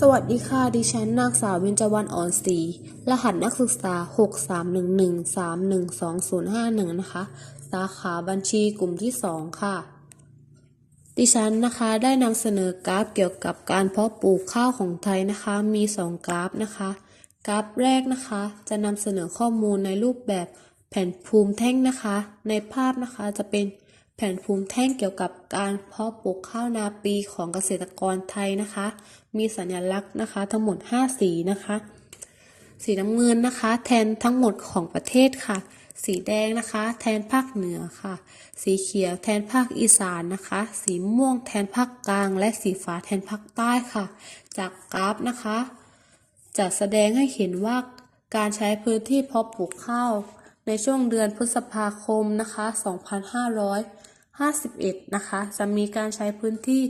สวัสดีค่ะ ดิฉันนางสาวเบญจวรรณอ่อนศรีรหัสนักศึกษา 63113125051 นะคะ สาขาบัญชีกลุ่มที่ 2 ค่ะ ดิฉันนะคะได้นำเสนอกราฟเกี่ยวกับการเพาะปลูกข้าวของไทยนะคะ มี 2 กราฟนะคะ กราฟแรกนะคะ จะนำเสนอข้อมูลในรูปแบบแผ่นภูมิแท่งนะคะ ในภาพนะคะจะเป็น แผ่นภูมิแท่งเกี่ยวกับการเพาะปลูกข้าวนาปีของเกษตรกรไทยนะคะ มีสัญลักษณ์นะคะ ทั้งหมด 5 สีนะคะ สีน้ำเงินนะคะ แทนทั้งหมดของประเทศค่ะ สีแดงนะคะ แทนภาคเหนือค่ะ สีเขียวแทนภาคอีสานนะคะ สีม่วงแทนภาคกลาง และสีฟ้าแทนภาคใต้ค่ะ จากกราฟนะคะ จะแสดงให้เห็นว่าการใช้พื้นที่เพาะปลูกข้าว ในช่วงเดือนพฤษภาคมนะคะ 2551 นะคะ จะมีการใช้พื้นที่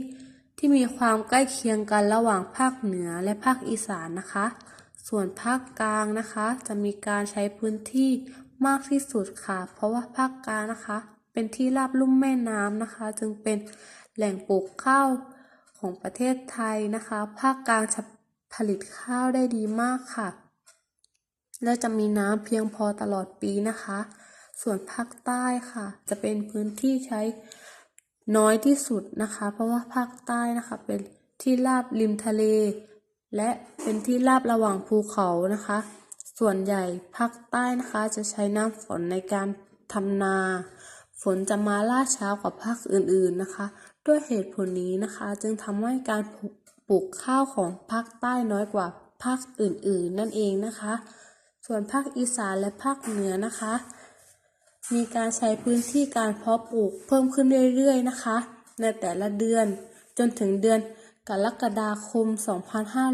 ที่มีความใกล้เคียงกันระหว่างภาคเหนือและภาคอีสานนะคะ ส่วนภาคกลางนะคะ จะมีการใช้พื้นที่มากที่สุดค่ะ เพราะว่าภาคกลางนะคะ เป็นที่ราบลุ่มแม่น้ำนะคะ จึงเป็นแหล่งปลูกข้าวของประเทศไทยนะคะ ภาคกลางจะผลิตข้าวได้ดีมากค่ะ และจะมีน้ำเพียงพอตลอดปีนะคะ ส่วนภาคใต้ค่ะ จะเป็นพื้นที่ใช้น้อยที่สุดนะคะ เพราะว่าภาคใต้นะคะเป็นที่ราบริมทะเล และเป็นที่ราบระหว่างภูเขานะคะ ส่วนใหญ่ภาคใต้นะคะ จะใช้น้ำฝนในการทำนา ฝนจะมาล่าช้ากว่าภาคอื่นๆนะคะ ด้วยเหตุผลนี้นะคะ จึงทำให้การปลูกข้าวของภาคใต้น้อยกว่าภาคอื่นๆ นั่นเองนะคะ ส่วนภาคอีสานและภาคเหนือนะคะ มีการใช้พื้นที่การเพาะปลูกเพิ่มขึ้นเรื่อยๆนะคะ ในแต่ละเดือนจนถึงเดือนกรกฎาคม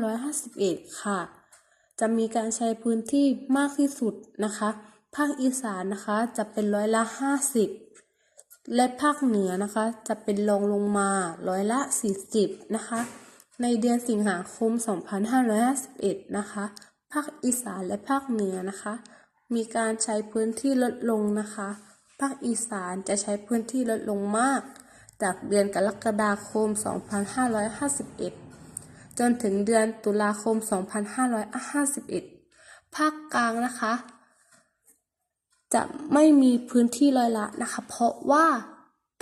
2551 ค่ะ จะมีการใช้พื้นที่มากที่สุดนะคะ ภาคอีสานนะคะจะเป็นร้อยละ 50 และภาคเหนือนะคะจะเป็นรองลงมาร้อยละ 40 นะคะ ในเดือนสิงหาคม 2551 นะคะ ภาคอีสานและภาคเหนือนะคะ มีการใช้พื้นที่ลดลงนะคะ ภาคอีสานจะใช้พื้นที่ลดลงมาก จากเดือนกรกฎาคม 2551 จนถึงเดือนตุลาคม 2551 ภาคกลางนะคะ จะไม่มีพื้นที่ลอยละนะคะ เพราะว่า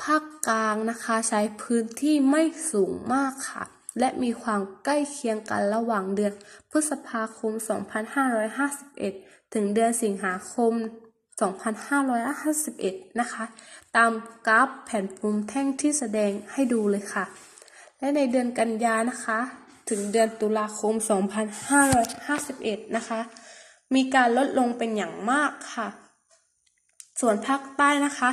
ภาคกลางนะคะใช้พื้นที่ไม่สูงมากค่ะ และมีความใกล้เคียงกันระหว่างเดือนพฤษภาคม 2551 ถึงเดือนสิงหาคม 2551 นะคะ ตามกราฟแผ่นภูมิแท่งที่แสดงให้ดูเลยค่ะ และในเดือนกันยานะคะ ถึงเดือนตุลาคม 2551 นะคะ มีการลดลงเป็นอย่างมากค่ะ ส่วนภาคใต้นะคะ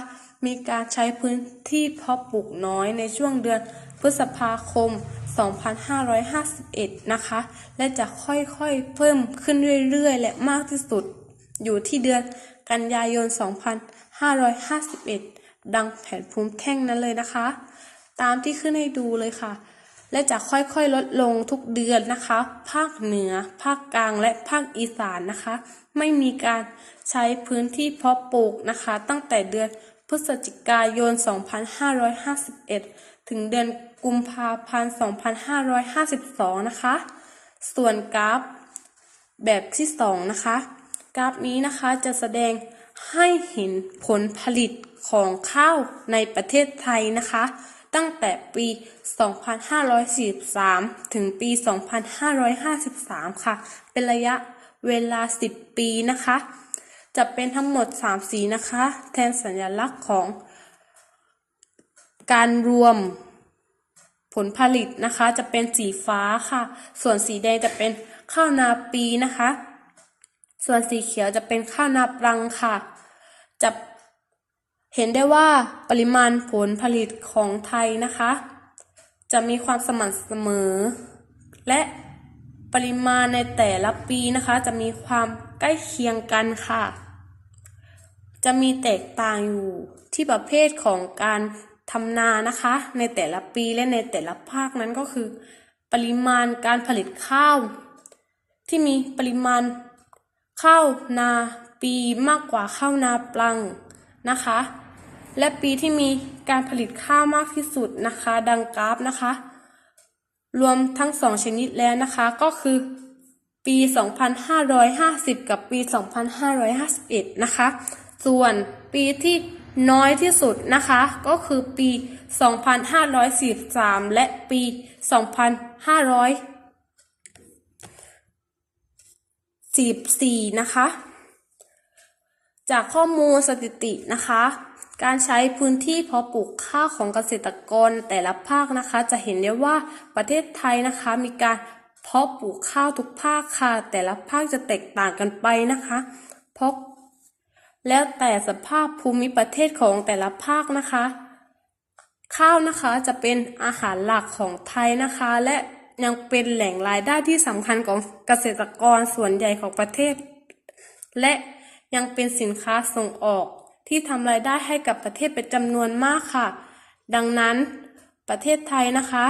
มีการใช้พื้นที่เพาะปลูกน้อยในช่วงเดือนพฤษภาคม 2551 2,551 นะคะ และจะค่อยๆเพิ่มขึ้นเรื่อยๆ และมากที่สุด อยู่ที่เดือนกันยายน 2551 ดังแผนภูมิแท่งนั้นเลยนะคะ ตามที่ขึ้นให้ดูเลยค่ะ และจะค่อยๆลดลงทุกเดือนนะคะ ภาคเหนือ ภาคกลางและภาคอีสานนะคะ ไม่มีการใช้พื้นที่เพาะปลูกนะคะ ตั้งแต่เดือน พฤศจิกายน 2551 ถึงเดือนกุมภาพันธ์ 2552 นะคะ ส่วนกราฟแบบที่สองนะคะ กราฟนี้นะคะจะแสดงให้เห็นผลผลิตของข้าวในประเทศไทยนะคะ ตั้งแต่ปี 2543 ถึงปี 2553 ค่ะ เป็นระยะเวลา 10 ปีนะคะ จะเป็นทั้งหมด 3 สีนะคะ แทนสัญลักษณ์ของ การรวมผลผลิตนะคะ จะเป็นสีฟ้าค่ะ ส่วนสีแดงจะเป็นข้าวนาปีนะคะ ส่วนสีเขียวจะเป็นข้าวนาปรังค่ะ จะเห็นได้ว่าปริมาณผลผลิตของไทยนะคะ จะมีความสม่ำเสมอ และปริมาณในแต่ละปีนะคะ จะมีความใกล้เคียงกันค่ะ จะมีแตกต่างอยู่ที่ประเภทของการทำนานะคะ ในแต่ละปีและในแต่ละภาคนั้นก็คือ ปริมาณการผลิตข้าว ที่มีปริมาณข้าวนาปีมากกว่าข้าวนาปลังนะคะ และปีที่มีการผลิตข้าวมากที่สุดนะคะ ดังกราฟนะคะ รวมทั้งสองชนิดแล้วนะคะก็คือปี 2550 กับปี 2551 นะคะ ส่วนปีที่น้อยที่สุดนะคะ ก็คือปี 2543 และปี 2544 นะคะ จากข้อมูลสถิตินะคะ การใช้พื้นที่เพาะปลูกข้าวของเกษตรกรแต่ละภาคนะคะ จะเห็นได้ว่าประเทศไทยนะคะมีการเพาะปลูกข้าวทุกภาคค่ะ แต่ละภาคจะแตกต่างกันไปนะคะ เพราะ แล้วแต่สภาพภูมิประเทศของแต่ละภาคนะคะ ข้าวนะคะจะเป็นอาหารหลักของไทยนะคะ และยังเป็นแหล่งรายได้ที่สำคัญของเกษตรกรส่วนใหญ่ของประเทศ และยังเป็นสินค้าส่งออกที่ทำรายได้ให้กับประเทศเป็นจำนวนมากค่ะ ดังนั้นประเทศไทยนะคะ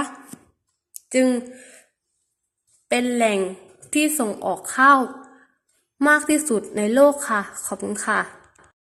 จึงเป็นแหล่งที่ส่งออกข้าวมากที่สุดในโลกค่ะ ขอบคุณค่ะ